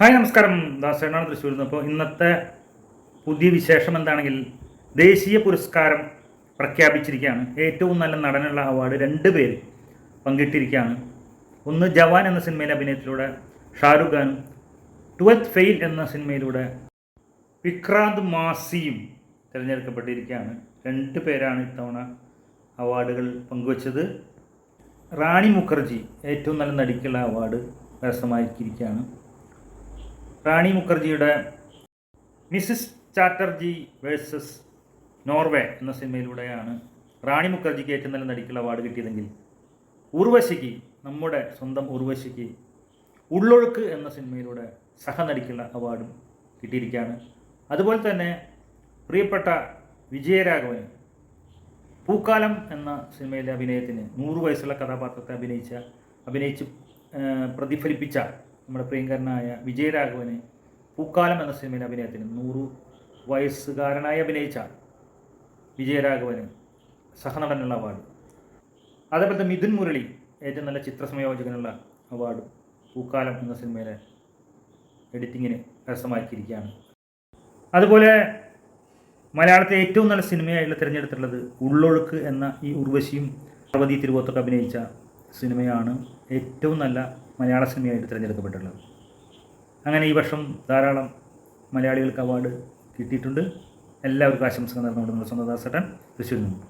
Hi നമസ്കാരം. ദാസേനാണ് തൃശ്ശൂരിൽ നിന്ന്. അപ്പോൾ ഇന്നത്തെ പുതിയ വിശേഷം എന്താണെങ്കിൽ ദേശീയ പുരസ്കാരം പ്രഖ്യാപിച്ചിരിക്കുകയാണ്. ഏറ്റവും നല്ല നടനുള്ള അവാർഡ് രണ്ട് പേര് പങ്കിട്ടിരിക്കുകയാണ്. ഒന്ന് ജവാൻ എന്ന സിനിമയിലെ അഭിനയത്തിലൂടെ ഷാരൂഖ് ഖാനും ട്വൽത്ത് ഫെയിൽ എന്ന സിനിമയിലൂടെ വിക്രാന്ത് മാസിയും തിരഞ്ഞെടുക്കപ്പെട്ടിരിക്കുകയാണ്. രണ്ട് പേരാണ് ഇത്തവണ അവാർഡുകൾ പങ്കുവച്ചത്. റാണി മുഖർജി ഏറ്റവും നല്ല നടിക്കുള്ള അവാർഡ് കരസ്ഥമാക്കിയിരിക്കുകയാണ് റാണി മുഖർജിയുടെ മിസ്സിസ് ചാറ്റർജി വേഴ്സസ് നോർവേ എന്ന സിനിമയിലൂടെയാണ് റാണി മുഖർജിക്ക് ഏറ്റവും നല്ല നടിക്കുള്ള അവാർഡ് കിട്ടിയതെങ്കിൽ ഉർവശിക്ക് നമ്മുടെ സ്വന്തം ഉർവശിക്ക് ഉള്ളൊഴുക്ക് എന്ന സിനിമയിലൂടെ സഹനടിക്കുള്ള അവാർഡും കിട്ടിയിരിക്കുകയാണ്. അതുപോലെ തന്നെ പ്രിയപ്പെട്ട വിജയരാഘവൻ പൂക്കാലം എന്ന സിനിമയിലെ അഭിനയത്തിന് നൂറ് വയസ്സുള്ള കഥാപാത്രത്തെ അഭിനയിച്ച അഭിനയിച്ച് പ്രതിഫലിപ്പിച്ച നമ്മുടെ പ്രിയങ്കരനായ വിജയരാഘവന് പൂക്കാലം എന്ന സിനിമയിലെ അഭിനയത്തിന് നൂറു വയസ്സുകാരനായി അഭിനയിച്ച വിജയരാഘവന് സഹനടനുള്ള അവാർഡ്. അതേപോലെ തന്നെ മിഥുൻ മുരളി ഏറ്റവും നല്ല ചിത്ര സംയോജകനുള്ള അവാർഡ് പൂക്കാലം എന്ന സിനിമയിലെ എഡിറ്റിങ്ങിന് കരസ്ഥമാക്കിയിരിക്കുകയാണ്. അതുപോലെ മലയാളത്തിലെ ഏറ്റവും നല്ല സിനിമയായിട്ടുള്ള തിരഞ്ഞെടുത്തിട്ടുള്ളത് ഉള്ളൊഴുക്ക് എന്ന ഈ ഉർവശിയും പാർവതി തിരുവോത്തൊക്കെ അഭിനയിച്ച സിനിമയാണ് ഏറ്റവും നല്ല മലയാള സിനിമയായിട്ട് തിരഞ്ഞെടുക്കപ്പെട്ടിട്ടുള്ളത്. അങ്ങനെ ഈ വർഷം ധാരാളം മലയാളികൾക്ക് അവാർഡ് കിട്ടിയിട്ടുണ്ട്. എല്ലാവർക്കും ആശംസകൾ നേർന്നുകൊണ്ട് നമ്മുടെ സ്വന്തം ദാസട്ടൻ തൃശ്ശൂരിൽ നിന്നും.